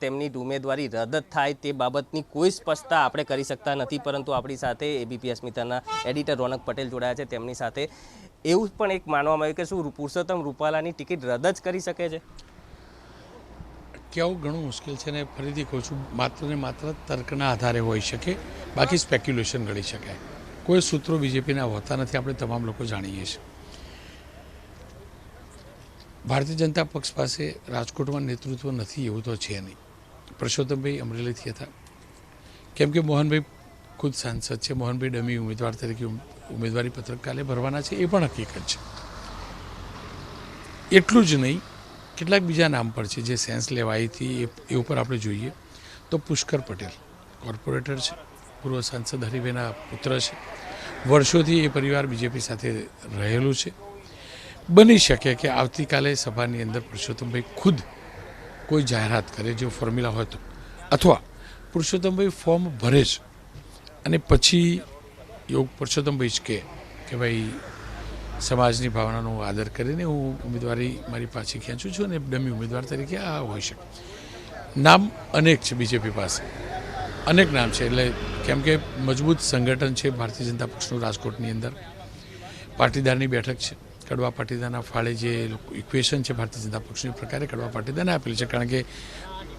તેમની ઉમેદવારી રદ થાય તે બાબતની કોઈ સ્પષ્ટતા આપણે કરી શકતા નથી, પરંતુ આપણી સાથે એબીપી અસ્મિતાના એડિટર રોનક પટેલ જોડાયા છે. તેમની સાથે એવું પણ એક માનવામાં આવ્યું કે શું પુરુષોત્તમ રૂપાલાની ટિકિટ રદ જ કરી શકે છે? કહેવું ઘણું મુશ્કેલ છે ને ફરીથી કહું છું, માત્ર ને માત્ર તર્કના આધારે હોઈ શકે, બાકી સ્પેક્યુલેશન ગણી શકાય કોઈ સૂત્રો બીજેપીના હોતા નથી, આપણે તમામ લોકો જાણીએ છીએ. ભારતીય જનતા પક્ષ પાસે રાજકોટમાં નેતૃત્વ નથી એવું તો છે નહીં. પરસોત્તમભાઈ અમરેલીથી હતા. કેમ કે મોહનભાઈ ખુદ સાંસદ છે. મોહનભાઈ ડમી ઉમેદવાર તરીકે ઉમેદવારી પત્રક કાલે ભરવાના છે. એ પણ હકીકત છે. એટલું જ નહીં, કેટલાક બીજા નામ પર છે. જે સેન્સ લેવાઈ એ એ ઉપર આપણે જોઈએ તો પુષ્કર પટેલ કોર્પોરેટર છે. પૂર્વ સાંસદ હરિભાઈના પુત્ર છે. વર્ષોથી એ પરિવાર બીજેપી સાથે રહેલું છે. બની શકે કે આવતીકાલે સભાની અંદર પુરુષોત્તમભાઈ ખુદ કોઈ જાહેરાત કરે, જો ફોર્મ્યુલા હોય તો. અથવા પુરુષોત્તમભાઈ ફોર્મ ભરે છે અને પછી યોગ પુરુષોત્તમભાઈ જ કહે કે ભાઈ, સમાજની ભાવનાનો આદર કરીને હું ઉમેદવારી મારી પાછી ખેંચું છું અને ડમી ઉમેદવાર તરીકે આ હોઈ શકે. નામ અનેક છે બીજેપી પાસે. અનેક નામ છે, એટલે કેમ કે મજબૂત સંગઠન છે ભારતીય જનતા પક્ષનું રાજકોટની અંદર. પાટીદારની બેઠક છે. કડવા પાટીદારના ફાળે જે ઇક્વેશન છે ભારતીય જનતા પક્ષની પ્રકારે કડવા પાટીદારને આપેલી છે. કારણ કે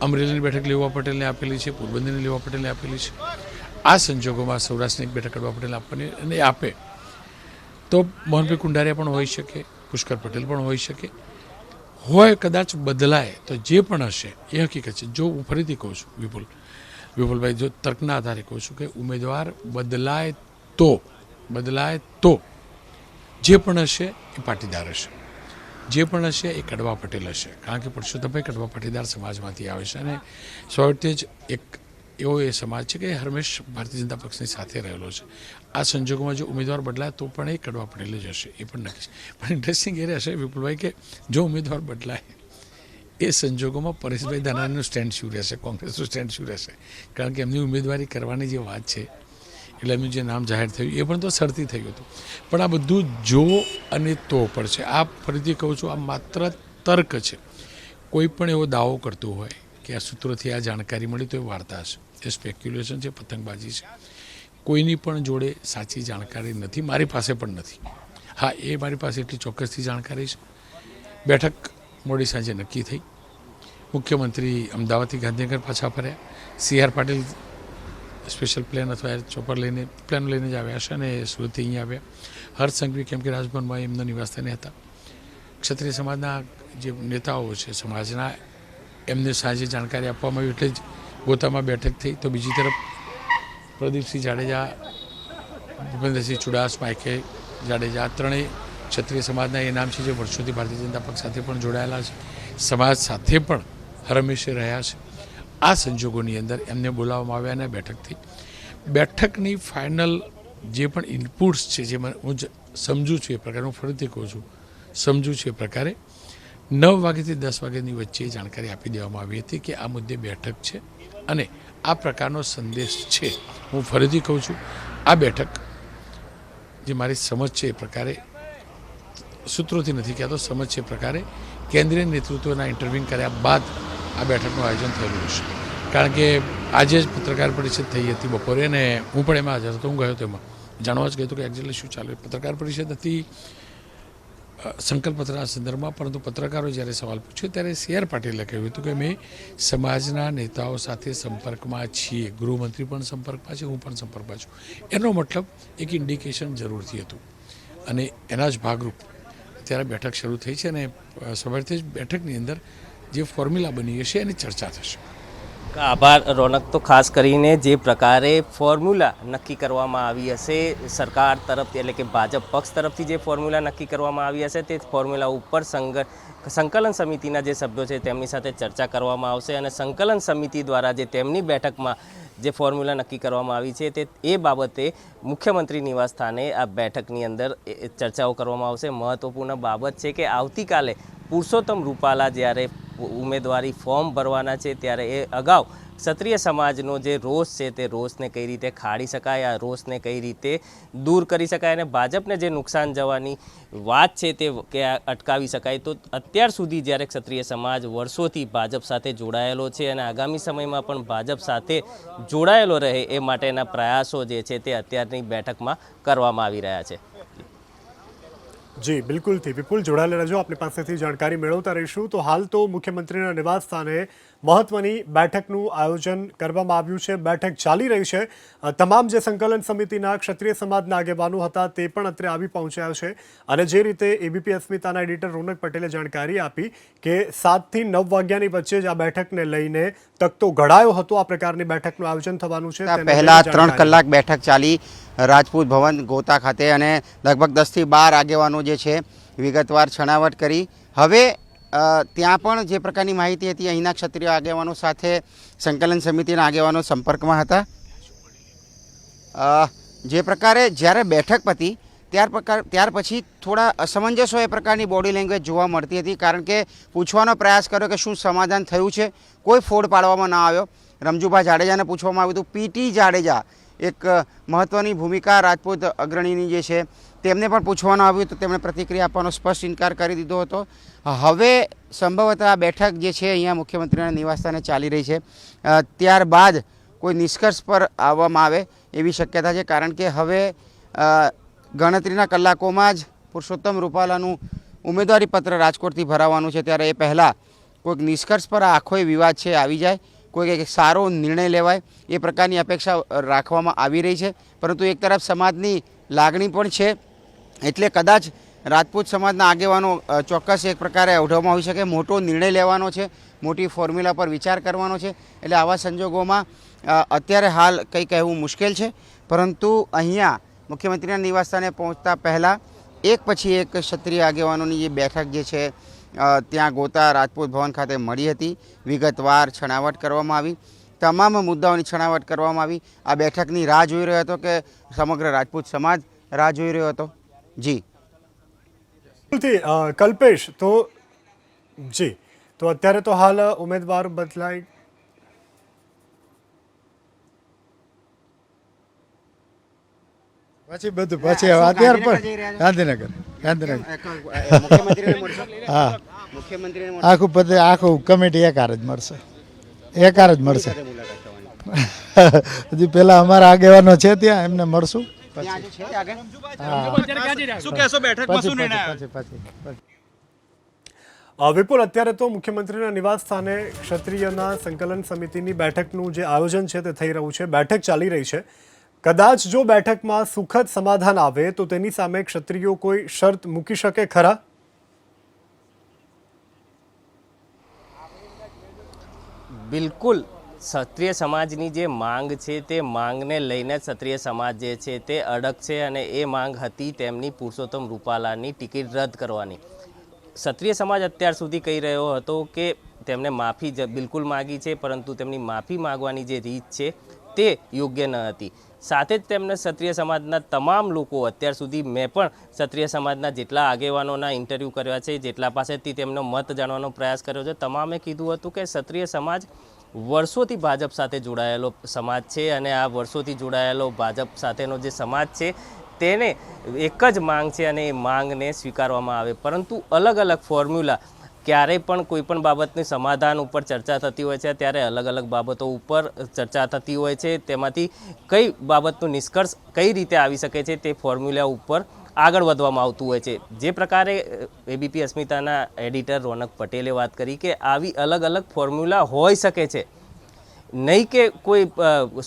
અમરેલીની બેઠક લેવા પટેલને આપેલી છે, પોરબંદરની લેવા પટેલને આપેલી છે. આ સંજોગોમાં સૌરાષ્ટ્રની એક બેઠક કડવા પટેલને આપવાની અને આપે. તો મોહનભાઈ કુંડારિયા પણ હોઈ શકે, પુષ્કર પટેલ પણ હોઈ શકે. હોય કદાચ બદલાય તો જે પણ હશે, એ હકીકત છે. જો હું ફરીથી કહું છું, વિપુલ, વિપુલભાઈ, જો તર્કના આધારે કહું છું કે ઉમેદવાર બદલાય તો બદલાય તો જે પણ હશે એ પાટીદાર હશે. જે પણ હશે એ કડવા પટેલ હશે. કારણ કે પરસોત્તમભાઈ કડવા પાટીદાર સમાજમાંથી આવે છે અને સ્વાર્થે જ એક એવો એ સમાજ છે કે હંમેશ ભારતીય જનતા પક્ષની સાથે રહેલો છે. આ સંજોગોમાં જો ઉમેદવાર બદલાય તો પણ એ કડવા પટેલ જ હશે, એ પણ નક્કી છે. પણ ઇન્ટરેસ્ટિંગ એ રહેશે વિપુલભાઈ કે જો ઉમેદવાર બદલાય, એ સંજોગોમાં પરેશભાઈ ધાનાણીનું સ્ટેન્ડ શું રહેશે, કોંગ્રેસનું સ્ટેન્ડ શું રહેશે? કારણ કે એમની ઉમેદવારી કરવાની જે વાત છે એટલે જે નામ જાહેર થયું, એ પણ તો સરથી થયું હતું. પણ આ બધું જો અને તો પર છે. આ ફરીથી કહું છું, આ માત્ર તર્ક છે. કોઈ પણ એવો દાવો કરતો હોય કે આ સૂત્રોથી આ જાણકારી મળી, તો એ વાર્તા છે એ સ્પેક્યુલેશન છે, પતંગબાજી છે. કોઈની પણ જોડે સાચી જાણકારી નથી, મારી પાસે પણ નથી. હા, એ મારી પાસે એટલી ચોક્કસથી જાણકારી છે. બેઠક મોડી સાંજે નક્કી થઈ. મુખ્યમંત્રી અમદાવાદથી ગાંધીનગર પાછા ફર્યા. C R Patil special plane અથવા ચોપર લઈને, પ્લેન લઈને જ આવ્યા છે અને સુરતથી અહીંયા આવ્યા. હર્ષ સંઘવી કેમ કે રાજભવનમાં એમના નિવાસસ્થાને હતા. ક્ષત્રિય સમાજના જે નેતાઓ છે, સમાજના એમને સાંજે જાણકારી આપવામાં આવી એટલે જ ગોતામાં બેઠક થઈ. તો બીજી તરફ પ્રદીપસિંહ જાડેજા, ભૂપેન્દ્રસિંહ ચુડાસ, માઇકે જાડેજા ત્રણેય ક્ષત્રિય સમાજના એ નામ છે જે વર્ષોથી ભારતીય જનતા પક્ષ સાથે પણ જોડાયેલા છે. સમાજ સાથે પણ હરમેશે રહ્યા છે. આ સંજોગોની અંદર એમને બોલાવવામાં આવ્યા અને બેઠકથી. બેઠકની ફાઇનલ જે પણ ઇનપુટ્સ છે, જે હું સમજું છું એ પ્રકારે, હું ફરીથી કહું છું, સમજું છું એ પ્રકારે, નવ વાગ્યાથી દસ વાગ્યાની વચ્ચે જાણકારી આપી દેવામાં આવી હતી કે આ મુદ્દે બેઠક છે અને આ પ્રકારનો સંદેશ છે. હું ફરીથી કહું છું, આ બેઠક જે મારી સમજ છે એ પ્રકારે, સૂત્રોથી નથી કહેતો, સમજ છે એ પ્રકારે, કેન્દ્રીય નેતૃત્વના ઇન્ટરવ્યૂ કર્યા બાદ આ બેઠકનું આયોજન થયેલું છે કારણ કે આજે જ પત્રકાર પરિષદ થઈ હતી બપોરે ને હું પણ એમાં હાજર હતો. હું ગયો તેમાં જાણવા જ ગયો હતો કે એક્ઝેક્ટલી શું ચાલે. પત્રકાર પરિષદ હતી સંકલ્પપત્રના સંદર્ભમાં, પરંતુ પત્રકારો જ્યારે સવાલ પૂછ્યો ત્યારે સી આર પાટીલે કહ્યું હતું કે અમે સમાજના નેતાઓ સાથે સંપર્કમાં છીએ. ગૃહમંત્રી પણ સંપર્કમાં છે, હું પણ સંપર્કમાં છું. એનો મતલબ એક ઇન્ડિકેશન જરૂરથી હતું. અને એના જ ભાગરૂપ ત્યારે બેઠક શરૂ થઈ છે અને સવારથી જ બેઠકની અંદર જે ફોર્મ્યુલા બની હશે એની ચર્ચા થશે. આભાર, રોનક. તો ખાસ કરીને જે પ્રકારે ફોર્મ્યુલા નક્કી કરવામાં આવી હશે, સરકાર તરફથી એટલે કે ભાજપ પક્ષ તરફથી જે ફોર્મ્યુલા નક્કી કરવામાં આવી હશે, તે ફોર્મ્યુલા ઉપર સંગ, સંકલન સમિતિના જે સભ્યો છે તેમની સાથે ચર્ચા કરવામાં આવશે અને સંકલન સમિતિ દ્વારા જે તેમની બેઠકમાં જે ફોર્મ્યુલા નક્કી કરવામાં આવી છે, તે, એ બાબતે મુખ્યમંત્રી નિવાસ સ્થાને આ બેઠકની અંદર ચર્ચાઓ કરવામાં આવશે. મહત્વપૂર્ણ બાબત છે કે આવતીકાલે પુરુષોત્તમ રૂપાલા જ્યારે ઉમેદવારી ફોર્મ ભરવાના છે ત્યારે એ અગાઉ ક્ષત્રિય સમાજનો જે રોષ છે તે રોષને કઈ રીતે ખાડી શકાય, આ રોષને કઈ રીતે દૂર કરી શકાય અને ભાજપને જે નુકસાન જવાની વાત છે તે અટકાવી શકાય, તો અત્યાર સુધી જ્યારે ક્ષત્રિય સમાજ વર્ષોથી ભાજપ સાથે જોડાયેલો છે અને આગામી સમયમાં પણ ભાજપ સાથે જોડાયેલો રહે એ માટેના પ્રયાસો જે છે તે અત્યારની બેઠકમાં કરવામાં આવી રહ્યા છે. જી, બિલકુલથી. વિપુલ જોડાયેલા રહેજો. આપણી પાસેથી જાણકારી મેળવતા રહીશું. તો હાલ તો મુખ્યમંત્રીના નિવાસ સ્થાને મહત્વની બેઠકનું આયોજન કરવામાં આવ્યું છે. બેઠક ચાલી રહી છે. તમામ જે સંકલન સમિતિના ક્ષત્રિય સમાજના આગેવાનો હતા તે પણ અત્રે આવી પહોંચ્યા છે અને જે રીતે એબીપી અસ્મિતાના એડિટર રોનક પટેલે જાણકારી આપી કે સાતથી નવ વાગ્યાની વચ્ચે જ આ બેઠકને લઈને તકતો ઘડાયો હતો. આ પ્રકારની બેઠકનું આયોજન થવાનું છે. પહેલા ત્રણ કલાક બેઠક ચાલી રાજપૂત ભવન ગોતા ખાતે અને લગભગ દસથી બાર આગેવાનો જે છે વિગતવાર છણાવટ કરી. હવે ત્યાં પણ જે પ્રકારની માહિતી હતી, અહીંના ક્ષત્રિય આગેવાનો સાથે સંકલન સમિતિના આગેવાનો સંપર્કમાં હતા. જે પ્રકારે જ્યારે બેઠક પતી, ત્યાર પ્રકાર ત્યાર પછી થોડા અસમંજસો એ પ્રકારની બોડી લેંગ્વેજ જોવા મળતી હતી, કારણ કે પૂછવાનો પ્રયાસ કર્યો કે શું સમાધાન થયું છે, કોઈ ફોડ પાડવામાં ના આવ્યો. રમજુભા જાડેજાને પૂછવામાં આવ્યું હતું પીટી જાડેજા એક મહત્ત્વની ભૂમિકા રાજપૂત અગ્રણીની જે છે તેમને પણ પૂછવામાં આવ્યું તો તેમણે પ્રતિક્રિયા આપવાનો સ્પષ્ટ ઇનકાર કરી દીધો હતો. હવે સંભવત આ બેઠક જે છે અહીંયા મુખ્યમંત્રીના નિવાસસ્થાને ચાલી રહી છે. ત્યારબાદ કોઈ નિષ્કર્ષ પર આવવામાં આવે એવી શક્યતા છે કારણ કે હવે ગણતરીના કલાકોમાં જ પુરુષોત્તમ રૂપાલાનું ઉમેદવારી પત્ર રાજકોટથી ભરાવાનું છે. ત્યારે એ પહેલાં કોઈક નિષ્કર્ષ પર આ આખો વિવાદ છે, આવી જાય. કોઈક એક સારો નિર્ણય લેવાય. એ પ્રકારની અપેક્ષા રાખવામાં આવી રહી છે. પરંતુ એક તરફ સમાજની લાગણી પણ છે. એટલે કદાચ રાજપૂત સમાજના આગેવાનો ચોક્કસ એક પ્રકારે અવઢવમાં હોઈ શકે. મોટો નિર્ણય લેવાનો છે, મોટી ફોર્મ્યુલા પર વિચાર કરવાનો છે. એટલે આવા સંજોગોમાં અત્યારે હાલ કંઈ કહેવું મુશ્કેલ છે. પરંતુ અહીંયા મુખ્યમંત્રીના નિવાસસ્થાને પહોંચતા પહેલાં એક પછી એક ક્ષત્રિય આગેવાનોની જે બેઠક જે છે ત્યાં ગોતા રાજપૂત ભવન ખાતે મળી હતી. વિગતવાર છણાવટ કરવામાં આવી. તમામ મુદ્દાઓની છણાવટ કરવામાં આવી. આ બેઠકની રાહ જોઈ રહ્યો હતો કે સમગ્ર રાજપૂત સમાજ રાહ જોઈ રહ્યો હતો? જી. કલ્પેશ તો જી. તો અત્યારે તો હાલ ઉમેદવાર બદલાઈ પછી બધું પછી હવે અત્યાર પણ ગાંધીનગર ગાંધીનગર. હા. આખું બધે આખું કમિટી એકાર જ મળશે. એકાર જ મળશે. હજી પેલા અમારા આગેવાનો છે ત્યાં એમને મળશું. પછી. વિપુલ અત્યારે તો મુખ્યમંત્રીના નિવાસ સ્થાને ક્ષત્રિયના સંકલન સમિતિની બેઠકનું જે આયોજન છે તે થઈ રહ્યું છે બેઠક ચાલી રહી છે. કદાચ જો બેઠકમાં સુખદ સમાધાન આવે તો તેની સામે ક્ષત્રિયો કોઈ શરત મૂકી શકે ખરા? બિલકુલ. ક્ષત્રિય સમાજની જે માંગ છે, તે માંગને લઈને ક્ષત્રિય સમાજ જે છે, તે અડગ છે અને એ માંગ હતી તેમની પુરુષોત્તમ રૂપાલાની ટિકિટ રદ કરવાની. ક્ષત્રિય સમાજ અત્યાર સુધી કહી રહ્યો હતો કે તેમને માફી જ બિલકુલ માગી છે, પરંતુ તેમની માફી માગવાની જે રીત છે, તે યોગ્ય ન હતી. સાથે જ તેમને ક્ષત્રિય સમાજના તમામ લોકો અત્યાર સુધી મેં પણ ક્ષત્રિય સમાજના જેટલા આગેવાનોના ઇન્ટરવ્યૂ કર્યા છે, જેટલા પાસેથી તેમનો મત જાણવાનો પ્રયાસ કર્યો છે, તમામે કીધું હતું કે ક્ષત્રિય સમાજ વર્ષોથી ભાજપ સાથે જોડાયેલો સમાજ છે અને આ વર્ષોથી જોડાયેલો ભાજપ સાથેનો જે સમાજ છે, તેને એક જ માંગ છે અને એ માંગને સ્વીકારવામાં આવે. પરંતુ અલગ અલગ ફોર્મ્યુલા ક્યારેય પણ કોઈ પણ બાબતની સમાધાન ઉપર ચર્ચા થતી હોય છે, ત્યારે અલગ અલગ બાબતો ઉપર ચર્ચા થતી હોય છે. તેમાંથી કઈ બાબતનું નિષ્કર્ષ કઈ રીતે આવી શકે છે તે ફોર્મ્યુલા ઉપર આગળ વધવામાં આવતું હોય છે. જે પ્રકારે એબીપી અસ્મિતાના એડિટર રોનક પટેલે વાત કરી કે આવી અલગ અલગ ફોર્મ્યુલા હોઈ શકે છે. નહીં કે કોઈ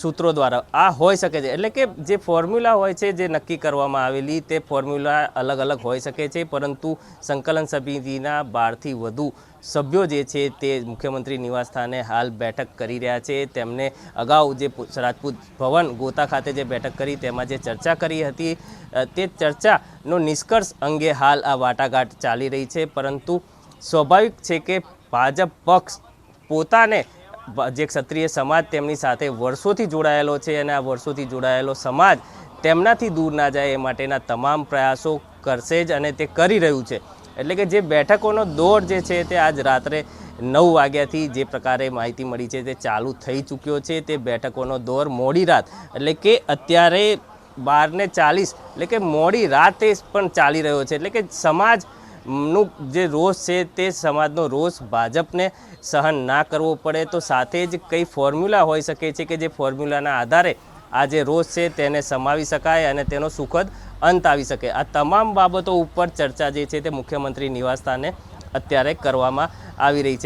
સૂત્રો દ્વારા. આ હોઈ શકે છે. એટલે કે જે ફોર્મ્યુલા હોય છે, જે નક્કી કરવામાં આવેલી, તે ફોર્મ્યુલા અલગ અલગ હોઈ શકે છે, પરંતુ સંકલન સમિતિના બારથી વધુ સભ્યો જે છે, તે મુખ્યમંત્રી નિવાસસ્થાને હાલ બેઠક કરી રહ્યા છે. તેમને અગાઉ જે રાજપૂત ભવન ગોતા ખાતે જે બેઠક કરી, તેમાં જે ચર્ચા કરી હતી તે ચર્ચાનો નિષ્કર્ષ અંગે હાલ આ વાટાઘાટ ચાલી રહી છે. પરંતુ સ્વાભાવિક છે કે ભાજપ પક્ષ પોતાને જે ક્ષત્રિય સમાજ તેમની સાથે વર્ષોથી જોડાયેલો છે અને આ વર્ષોથી જોડાયેલો સમાજ તેમનાથી દૂર ના જાય એ માટેના તમામ પ્રયાસો કરશે જ અને તે કરી રહ્યું છે. એટલે કે જે બેઠકોનો દોર જે છે તે આજ રાત્રે નવ વાગ્યાથી જે પ્રકારે માહિતી મળી છે તે ચાલુ થઈ ચૂક્યો છે. તે બેઠકોનો દોર મોડી રાત, એટલે કે અત્યારે બારને ચાલીસ, એટલે કે મોડી રાતે પણ ચાલી રહ્યો છે. એટલે કે સમાજ નું જે રોષ છે તે સમાજનો રોષ ભાજપને સહન ના કરવો પડે. તો સાથે જ કઈ ફોર્મ્યુલા હોઈ શકે છે કે જે ફોર્મ્યુલાના આધારે આ જે રોષ છે તેને સમાવી શકાય અને તેનો સુખદ અંત આવી શકે? આ તમામ બાબતો ઉપર ચર્ચા જે છે તે મુખ્યમંત્રી નિવાસસ્થાને અત્યારે કરવામાં આવી રહી છે.